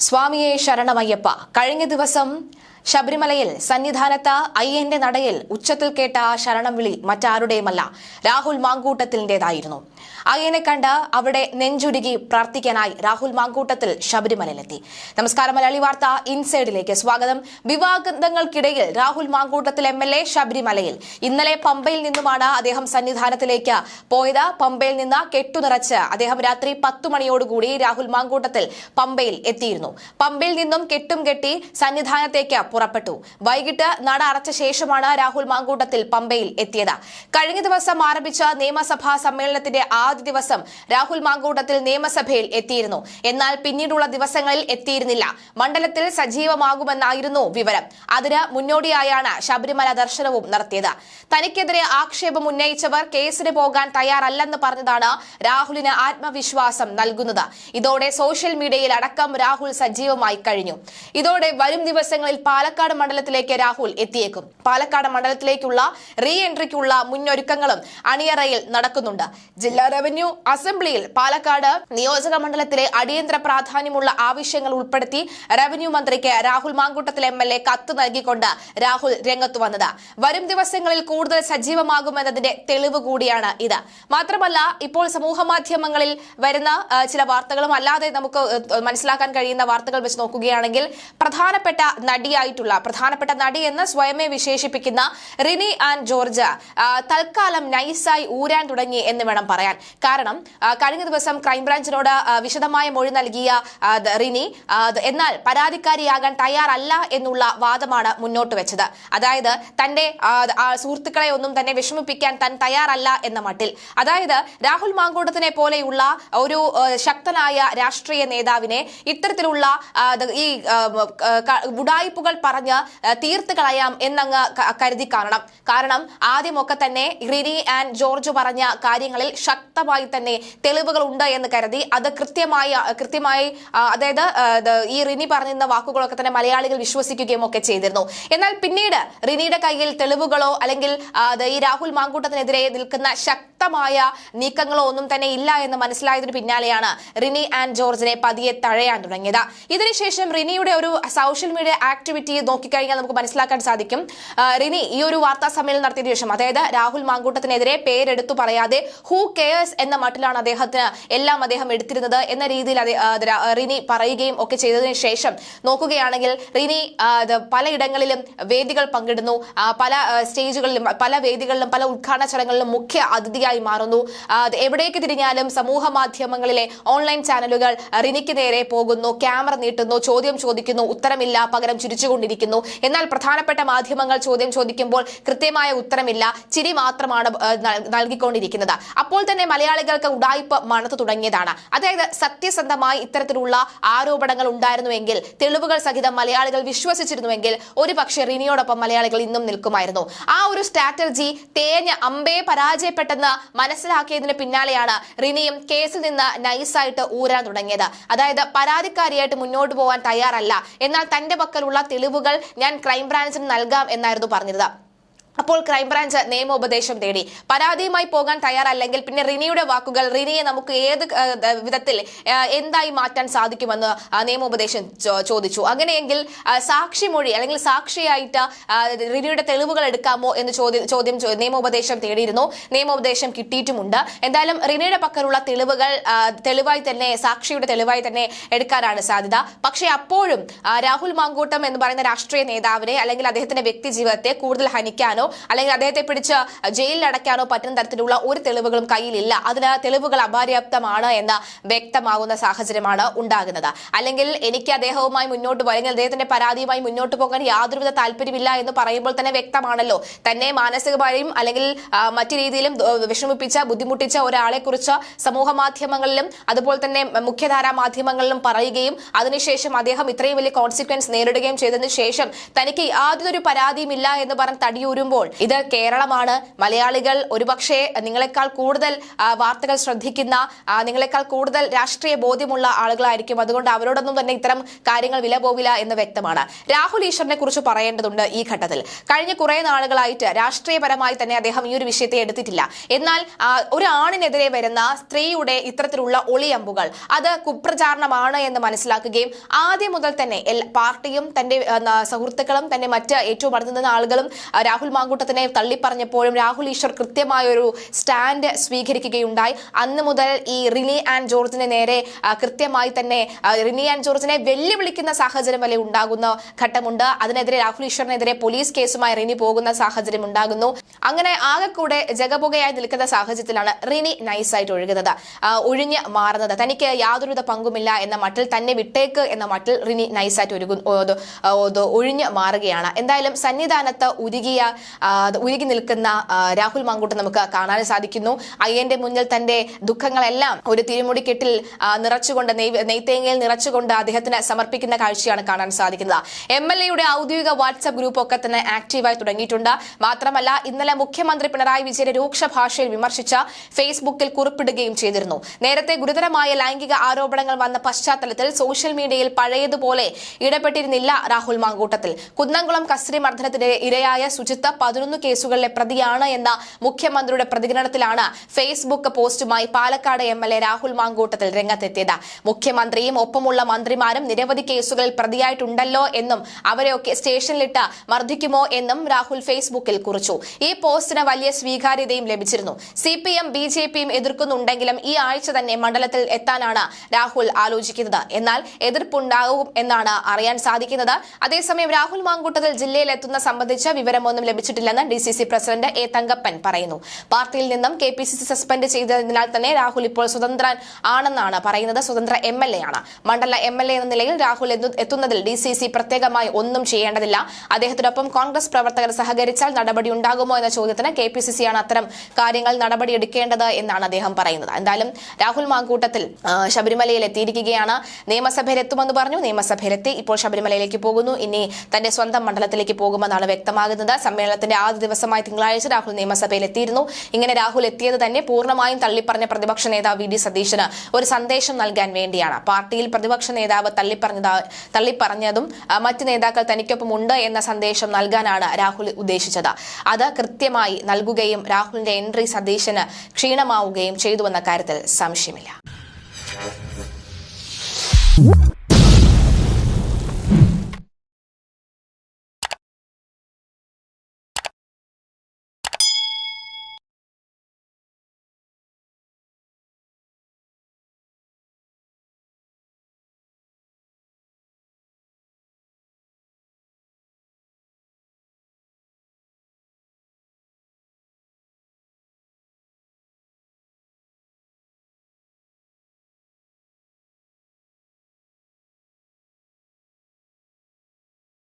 സ്വാമിയെ ശരണമയ്യപ്പ. കഴിഞ്ഞ ദിവസം ശബരിമലയിൽ സന്നിധാനത്ത് അയ്യന്റെ നടയിൽ ഉച്ചത്തിൽ കേട്ട ശരണം വിളി മറ്റാരുടെയുമല്ല. രാഹുൽ മാങ്കൂട്ടത്തിന്റെതായിരുന്നു അയ്യനെ കണ്ട് അവിടെ നെഞ്ചുരുകി പ്രാർത്ഥിക്കാനായി രാഹുൽ മാങ്കൂട്ടത്തിൽ ശബരിമലയിലെത്തി. നമസ്കാരം മലയാളി വാർത്ത ഇൻസൈഡിലേക്ക് സ്വാഗതം. വിവാദങ്ങൾക്കിടയിൽ Rahul Mamkootathil M L A ശബരിമലയിൽ. ഇന്നലെ പമ്പയിൽ നിന്നുമാണ് അദ്ദേഹം സന്നിധാനത്തിലേക്ക് പോയത്. പമ്പയിൽ നിന്ന് കെട്ടുനിറച്ച് അദ്ദേഹം രാത്രി പത്തു മണിയോടുകൂടി രാഹുൽ മാങ്കൂട്ടത്തിൽ പമ്പയിൽ എത്തിയിരുന്നു. പമ്പയിൽ നിന്നും കെട്ടും കെട്ടി സന്നിധാനത്തേക്ക് പുറപ്പെട്ടു. വൈകിട്ട് നട അടച്ച ശേഷമാണ് രാഹുൽ മാങ്കൂട്ടത്തിൽ പമ്പയിൽ എത്തിയത്. കഴിഞ്ഞ ദിവസം ആരംഭിച്ച നിയമസഭാ സമ്മേളനത്തിന്റെ ആദ്യ ദിവസം രാഹുൽ മാങ്കൂട്ടത്തിൽ നിയമസഭയിൽ എത്തിയിരുന്നു. എന്നാൽ പിന്നീടുള്ള ദിവസങ്ങളിൽ എത്തിയിരുന്നില്ല. മണ്ഡലത്തിൽ സജീവമാകുമെന്നായിരുന്നു വിവരം. അതിന് മുന്നോടിയായാണ് ശബരിമല ദർശനവും നടത്തിയത്. തനിക്കെതിരെ ആക്ഷേപം ഉന്നയിച്ചവർ കേസിന് പോകാൻ തയ്യാറല്ലെന്ന് പറഞ്ഞതാണ് രാഹുലിന് ആത്മവിശ്വാസം നൽകുന്നത്. ഇതോടെ സോഷ്യൽ മീഡിയയിൽ അടക്കം രാഹുൽ സജീവമായി കഴിഞ്ഞു. ഇതോടെ വരും ദിവസങ്ങളിൽ പാലക്കാട് മണ്ഡലത്തിലേക്ക് രാഹുൽ എത്തിയേക്കും. പാലക്കാട് മണ്ഡലത്തിലേക്കുള്ള റീ എൻട്രിക്കുള്ള മുന്നൊരുക്കങ്ങളും അണിയറയിൽ നടക്കുന്നുണ്ട്. ജില്ലാ റവന്യൂ അസംബ്ലിയിൽ പാലക്കാട് നിയോജക മണ്ഡലത്തിലെ അടിയന്തര പ്രാധാന്യമുള്ള ആവശ്യങ്ങൾ ഉൾപ്പെടുത്തി റവന്യൂ മന്ത്രിക്ക് രാഹുൽ മാങ്കൂട്ടത്തിൽ എം എൽ കത്ത് നൽകിക്കൊണ്ട് രാഹുൽ രംഗത്ത് വന്നത്. വരും ദിവസങ്ങളിൽ കൂടുതൽ സജീവമാകുമെന്നതിന്റെ തെളിവ് കൂടിയാണ് ഇത്. മാത്രമല്ല ഇപ്പോൾ സമൂഹ മാധ്യമങ്ങളിൽ വരുന്ന ചില വാർത്തകളും അല്ലാതെ നമുക്ക് മനസ്സിലാക്കാൻ കഴിയുന്ന വാർത്തകൾ വെച്ച് നോക്കുകയാണെങ്കിൽ പ്രധാനപ്പെട്ട നടിയായിട്ടുള്ള പ്രധാനപ്പെട്ട നടി എന്ന് സ്വയമേ വിശേഷിപ്പിക്കുന്ന റിനി ആൻഡ് ജോർജ് തൽക്കാലം നൈസായി ഊരാൻ തുടങ്ങി എന്ന് വേണം പറയാൻ. കാരണം കഴിഞ്ഞ ദിവസം ക്രൈംബ്രാഞ്ചിനോട് വിശദമായ മൊഴി നൽകിയ റിനി എന്നാൽ പരാതിക്കാരിയാകാൻ തയ്യാറല്ല എന്നുള്ള വാദമാണ് മുന്നോട്ട് വെച്ചത്. അതായത് തന്റെ സുഹൃത്തുക്കളെ ഒന്നും തന്നെ വിഷമിപ്പിക്കാൻ താൻ തയ്യാറല്ല എന്ന മട്ടിൽ. അതായത് രാഹുൽ മാങ്കൂട്ടത്തിനെ പോലെയുള്ള ഒരു ശക്തനായ രാഷ്ട്രീയ നേതാവിനെ ഇത്തരത്തിലുള്ള ഈ ഉഡായിപ്പുകൾ പറഞ്ഞ് തീർത്ത് കളയാം എന്നങ്ങ് കരുതി കാണണം. കാരണം ആദ്യമൊക്കെ തന്നെ റിനി ആൻഡ് ജോർജ് പറഞ്ഞ കാര്യങ്ങളിൽ ശക്തമായി തന്നെ തെളിവുകൾ ഉണ്ട് എന്ന് കരുതി. അത് കൃത്യമായി കൃത്യമായി അതായത് ഈ റിനി പറഞ്ഞിരുന്ന വാക്കുകളൊക്കെ തന്നെ മലയാളികൾ വിശ്വസിക്കുകയും ഒക്കെ ചെയ്തിരുന്നു. എന്നാൽ പിന്നീട് റിനിയുടെ കയ്യിൽ തെളിവുകളോ അല്ലെങ്കിൽ ഈ രാഹുൽ മാങ്കൂട്ടത്തിനെതിരെ നിൽക്കുന്ന ശക്തമായ നീക്കങ്ങളോ ഒന്നും തന്നെ ഇല്ല എന്ന് മനസ്സിലായതിനു പിന്നാലെയാണ് റിനി ആൻഡ് ജോർജിനെ പതിയെ തഴയാൻ തുടങ്ങിയത്. ഇതിനുശേഷം റിനിയുടെ ഒരു സോഷ്യൽ മീഡിയ ആക്ടിവിറ്റി നോക്കിക്കഴിഞ്ഞാൽ നമുക്ക് മനസ്സിലാക്കാൻ സാധിക്കും. റിനി ഈ ഒരു വാർത്താ സമ്മേളനം നടത്തിയതിനു ശേഷം അതായത് രാഹുൽ മാങ്കൂട്ടത്തിനെതിരെ പേരെടുത്തു പറയാതെ ഹൂ കെയേഴ്സ് എന്ന മട്ടിലാണ് അദ്ദേഹത്തിന് എല്ലാം അദ്ദേഹം എടുത്തിരുന്നത് എന്ന രീതിയിൽ റിനി പറയുകയും ഒക്കെ ചെയ്തതിനു ശേഷം നോക്കുകയാണെങ്കിൽ റിനി പലയിടങ്ങളിലും വേദികൾ പങ്കിടുന്നു. പല സ്റ്റേജുകളിലും പല വേദികളിലും പല ഉദ്ഘാടന ചടങ്ങുകളിലും മുഖ്യ അതിഥിയായി മാറുന്നു. എവിടേക്ക് തിരിഞ്ഞാലും സമൂഹ മാധ്യമങ്ങളിലെ ഓൺലൈൻ ചാനലുകൾ റിനിക്ക് നേരെ പോകുന്നു. ക്യാമറ നീട്ടുന്നു ചോദ്യം ചോദിക്കുന്നു ഉത്തരമില്ല പകരം ചിരിച്ചുകൊണ്ടിരിക്കുന്നു എന്നാൽ പ്രധാനപ്പെട്ട മാധ്യമങ്ങൾ ചോദ്യം ചോദിക്കുമ്പോൾ കൃത്യമായ ഉത്തരമില്ല. ചിരി മാത്രമാണ് നൽകിക്കൊണ്ടിരിക്കുന്നത്. അപ്പോൾ തന്നെ മലയാളികൾക്ക് ഉടായ്പ മണത്തു തുടങ്ങിയതാണ്. അതായത് സത്യസന്ധമായി ഇത്തരത്തിലുള്ള ആരോപണങ്ങൾ ഉണ്ടായിരുന്നുവെങ്കിൽ തെളിവുകൾ സഹിതം മലയാളികൾ വിശ്വസിച്ചിരുന്നുവെങ്കിൽ ഒരു പക്ഷേ റിനിയോടൊപ്പം മലയാളികൾ ഇന്നും നിൽക്കുമായിരുന്നു. ആ ഒരു സ്ട്രാറ്റജി തേഞ്ഞ അമ്പയെ പരാജയപ്പെട്ടെന്ന് മനസ്സിലാക്കിയതിന് പിന്നാലെയാണ് റിനിയും കേസിൽ നിന്ന് നൈസായിട്ട് ഊരാൻ തുടങ്ങിയത്. അതായത് പരാതിക്കാരിയായിട്ട് മുന്നോട്ട് പോകാൻ തയ്യാറല്ല. എന്നാൽ തന്റെ പക്കലുള്ള തെളിവുകൾ ഞാൻ ക്രൈംബ്രാഞ്ചിന് നൽകാം എന്നായിരുന്നു പറഞ്ഞത് അപ്പോൾ ക്രൈംബ്രാഞ്ച് നിയമോപദേശം തേടി. പരാതിയുമായി പോകാൻ തയ്യാറല്ലെങ്കിൽ പിന്നെ റിനിയുടെ വാക്കുകൾ റിനിയെ നമുക്ക് ഏത് വിധത്തിൽ എന്തായി മാറ്റാൻ സാധിക്കുമെന്ന് നിയമോപദേശം ചോദിച്ചു. അങ്ങനെയെങ്കിൽ സാക്ഷി സാക്ഷിമൊഴി അല്ലെങ്കിൽ സാക്ഷിയായിട്ട് റിനിയുടെ തെളിവുകൾ എടുക്കാമോ എന്ന് ചോദ്യം നിയമോപദേശം തേടിയിരുന്നു. നിയമോപദേശം കിട്ടിയിട്ടുമുണ്ട്. എന്തായാലും റിനിയുടെ പക്കലുള്ള തെളിവുകൾ തെളിവായി തന്നെ സാക്ഷിയുടെ തെളിവായി തന്നെ എടുക്കാനാണ് സാധ്യത. പക്ഷേ അപ്പോഴും രാഹുൽ മാങ്കൂട്ടം എന്ന് പറയുന്ന രാഷ്ട്രീയ നേതാവിനെ അല്ലെങ്കിൽ അദ്ദേഹത്തിന്റെ വ്യക്തിജീവിതത്തെ കൂടുതൽ ഹനിക്കാനോ അല്ലെങ്കിൽ അദ്ദേഹത്തെ പിടിച്ച് ജയിലിൽ അടയ്ക്കാനോ പറ്റുന്ന തരത്തിലുള്ള ഒരു തെളിവുകളും കയ്യിലില്ല. അതിന് തെളിവുകൾ അപര്യാപ്തമാണ് എന്ന് വ്യക്തമാകുന്ന സാഹചര്യമാണ് ഉണ്ടാകുന്നത്. അല്ലെങ്കിൽ എനിക്ക് അദ്ദേഹവുമായി മുന്നോട്ട് പോകാൻ അദ്ദേഹത്തിന്റെ പരാതിയുമായി മുന്നോട്ട് പോകാൻ യാതൊരുവിധ താല്പര്യമില്ല എന്ന് പറയുമ്പോൾ തന്നെ വ്യക്തമാണല്ലോ. തന്നെ മാനസികമായും അല്ലെങ്കിൽ മറ്റു രീതിയിലും വിഷമിപ്പിച്ച ബുദ്ധിമുട്ടിച്ച ഒരാളെ കുറിച്ച് സമൂഹ മാധ്യമങ്ങളിലും അതുപോലെ തന്നെ മുഖ്യധാരാ മാധ്യമങ്ങളിലും പറയുകയും അതിനുശേഷം അദ്ദേഹം ഇത്രയും വലിയ കോൺസിക്വൻസ് നേരിടുകയും ചെയ്തതിനു ശേഷം തനിക്ക് യാതൊരു പരാതിയും ഇല്ല എന്ന് പറഞ്ഞ് തടിയൂരുമ്പോൾ പറയുമ്പോൾ ഇത് കേരളമാണ്. മലയാളികൾ ഒരുപക്ഷെ നിങ്ങളെക്കാൾ കൂടുതൽ വാർത്തകൾ ശ്രദ്ധിക്കുന്ന നിങ്ങളെക്കാൾ കൂടുതൽ രാഷ്ട്രീയ ബോധ്യമുള്ള ആളുകളായിരിക്കും. അതുകൊണ്ട് അവരോടൊന്നും തന്നെ ഇത്തരം കാര്യങ്ങൾ വില പോവില്ല എന്ന് വ്യക്തമാണ്. രാഹുൽ ഈശ്വറിനെ കുറിച്ച് പറയേണ്ടതുണ്ട് ഈ ഘട്ടത്തിൽ. കഴിഞ്ഞ കുറെ നാളുകളായിട്ട് രാഷ്ട്രീയപരമായി തന്നെ അദ്ദേഹം ഈ ഒരു വിഷയത്തെ എടുത്തിട്ടില്ല. എന്നാൽ ഒരു ആണിനെതിരെ വരുന്ന സ്ത്രീയുടെ ഇത്തരത്തിലുള്ള ഒളിയമ്പുകൾ അത് കുപ്രചാരണമാണ് എന്ന് മനസ്സിലാക്കുകയും ആദ്യം മുതൽ തന്നെ പാർട്ടിയും തന്റെ സുഹൃത്തുക്കളും തന്റെ മറ്റ് ഏറ്റവും അടുത്തുനിന്ന ആളുകളും രാഹുൽ മാങ്കൂട്ടത്തിനെ തള്ളിപ്പറഞ്ഞപ്പോഴും രാഹുൽ ഈശ്വർ കൃത്യമായ ഒരു സ്റ്റാൻഡ് സ്വീകരിക്കുകയുണ്ടായി. അന്ന് മുതൽ ഈ റിനി ആൻഡ് ജോർജിന് നേരെ കൃത്യമായി തന്നെ റിനി ആൻഡ് ജോർജിനെ വെല്ലുവിളിക്കുന്ന സാഹചര്യം വരെ ഉണ്ടാകുന്ന ഘട്ടമുണ്ട്. അതിനെതിരെ രാഹുൽ ഈശ്വറിനെതിരെ പോലീസ് കേസുമായി റിനി പോകുന്ന സാഹചര്യം ഉണ്ടാകുന്നു. അങ്ങനെ ആകെ കൂടെ ജഗപുകയായി നിൽക്കുന്ന സാഹചര്യത്തിലാണ് റിനി നൈസായിട്ട് ഒഴുകുന്നത്. ഒഴിഞ്ഞ് മാറുന്നത്. തനിക്ക് യാതൊരുവിധ പങ്കുമില്ല എന്ന മട്ടിൽ തന്നെ വിട്ടേക്ക് എന്ന മട്ടിൽ റിനി നൈസായിട്ട് ഒരുങ്ങു ഓ- ഓ- ഓ- ഒഴിഞ്ഞ് മാറുകയാണ്. എന്തായാലും സന്നിധാനത്ത് ഉരുകിയ ഉരുകി നിൽക്കുന്ന രാഹുൽ മാങ്കൂട്ട് നമുക്ക് കാണാൻ സാധിക്കുന്നു. അയ്യന്റെ മുന്നിൽ തന്റെ ദുഃഖങ്ങളെല്ലാം ഒരു തിരുമുടിക്കെട്ടിൽ കെട്ടിൽ നിറച്ചുകൊണ്ട് നെയ്തേങ്ങയിൽ നിറച്ചുകൊണ്ട് അദ്ദേഹത്തിന് സമർപ്പിക്കുന്ന കാഴ്ചയാണ് കാണാൻ സാധിക്കുന്നത്. എം എൽ എയുടെ ഔദ്യോഗിക വാട്സ്ആപ്പ് ഗ്രൂപ്പ് ഒക്കെ തന്നെ ആക്റ്റീവായി തുടങ്ങിയിട്ടുണ്ട്. മാത്രമല്ല ഇന്നലെ മുഖ്യമന്ത്രി പിണറായി വിജയനെ രൂക്ഷ ഭാഷയിൽ വിമർശിച്ച ഫേസ്ബുക്കിൽ കുറിപ്പിടുകയും ചെയ്തിരുന്നു. നേരത്തെ ഗുരുതരമായ ലൈംഗിക ആരോപണങ്ങൾ വന്ന പശ്ചാത്തലത്തിൽ സോഷ്യൽ മീഡിയയിൽ പഴയതുപോലെ ഇടപെട്ടിരുന്നില്ല രാഹുൽ മാങ്കൂട്ടത്തിൽ. കുന്നംകുളം കസ്റ്റഡി മർദ്ദനത്തിന് ഇരയായ സുജിത്ത് പതിനൊന്ന് കേസുകളിലെ പ്രതിയാണ് എന്ന മുഖ്യമന്ത്രിയുടെ പ്രതികരണത്തിലാണ് Facebook പോസ്റ്റുമായി Palakkad M L A Rahul Mamkootathil രംഗത്തെത്തിയത്. മുഖ്യമന്ത്രിയും ഒപ്പമുള്ള മന്ത്രിമാരും നിരവധി കേസുകളിൽ പ്രതിയായിട്ടുണ്ടല്ലോ എന്നും അവരെയൊക്കെ സ്റ്റേഷനിലിട്ട് മർദ്ദിക്കുമോ എന്നും രാഹുൽ ഫേസ്ബുക്കിൽ കുറിച്ചു. ഈ പോസ്റ്റിന് വലിയ സ്വീകാര്യതയും ലഭിച്ചിരുന്നു. C P M B J പിയും എതിർക്കുന്നുണ്ടെങ്കിലും ഈ ആഴ്ച തന്നെ മണ്ഡലത്തിൽ എത്താനാണ് രാഹുൽ ആലോചിക്കുന്നത്. എന്നാൽ എതിർപ്പുണ്ടാകും എന്നാണ് അറിയാൻ സാധിക്കുന്നത്. അതേസമയം രാഹുൽ മാങ്കൂട്ടത്തിൽ ജില്ലയിൽ എത്തുന്ന സംബന്ധിച്ച വിവരമൊന്നും ലഭിച്ചിട്ടില്ലെന്ന് D C C president A Thankappan പറയുന്നു. പാർട്ടിയിൽ നിന്നും K P C C suspend ചെയ്തതിനാൽ തന്നെ രാഹുൽ ഇപ്പോൾ സ്വതന്ത്രൻ ആണെന്നാണ് പറയുന്നത്. സ്വതന്ത്ര എം എൽ എ ആണ്. മണ്ഡല എം എൽ എ എന്ന നിലയിൽ രാഹുൽ എത്തു- എത്തുന്നതിൽ ഡി സി സി പ്രത്യേകമായി ഒന്നും ചെയ്യേണ്ടതില്ല. അദ്ദേഹത്തിനൊപ്പം കോൺഗ്രസ് പ്രവർത്തകർ സഹകരിച്ചാൽ നടപടി ഉണ്ടാകുമോ എന്ന ചോദ്യത്തിന് കെ പി സി സി ആണ് അത്തരം കാര്യങ്ങൾ നടപടിയെടുക്കേണ്ടത് എന്നാണ് അദ്ദേഹം പറയുന്നത്. എന്തായാലും രാഹുൽ മാങ്കൂട്ടത്തിൽ ശബരിമലയിൽ എത്തിയിരിക്കുകയാണ്. നിയമസഭയിൽ എത്തുമെന്ന് പറഞ്ഞു. നിയമസഭയിലെത്തി ഇപ്പോൾ ശബരിമലയിലേക്ക് പോകുന്നു. ഇനി തന്റെ സ്വന്തം മണ്ഡലത്തിലേക്ക് പോകുമെന്നാണ് വ്യക്തമാകുന്നത്. സമ്മേളനത്തിന്റെ ആദ്യ ദിവസമായ തിങ്കളാഴ്ച രാഹുൽ നിയമസഭയിൽ എത്തിയിരുന്നു ഇങ്ങനെ രാഹുൽ എത്തിയത് തന്നെ പൂർണമായും തള്ളിപ്പറഞ്ഞ പ്രതിപക്ഷ നേതാവ് വി ഡി സതീശന് ഒരു സന്ദേശം നൽകാൻ വേണ്ടിയാണ്. പാർട്ടിയിൽ പ്രതിപക്ഷ നേതാവ് തള്ളിപ്പറഞ്ഞത് തള്ളിപ്പറഞ്ഞതും മറ്റ് നേതാക്കൾ തനിക്കൊപ്പം ഉണ്ട് എന്ന സന്ദേശം നൽകാനാണ് രാഹുൽ ഉദ്ദേശിച്ചത്. അത് കൃത്യമായി നൽകുകയും രാഹുലിന്റെ എൻട്രി സതീശന് ക്ഷീണമാവുകയും ചെയ്തുവെന്ന കാര്യത്തിൽ സംശയമില്ല.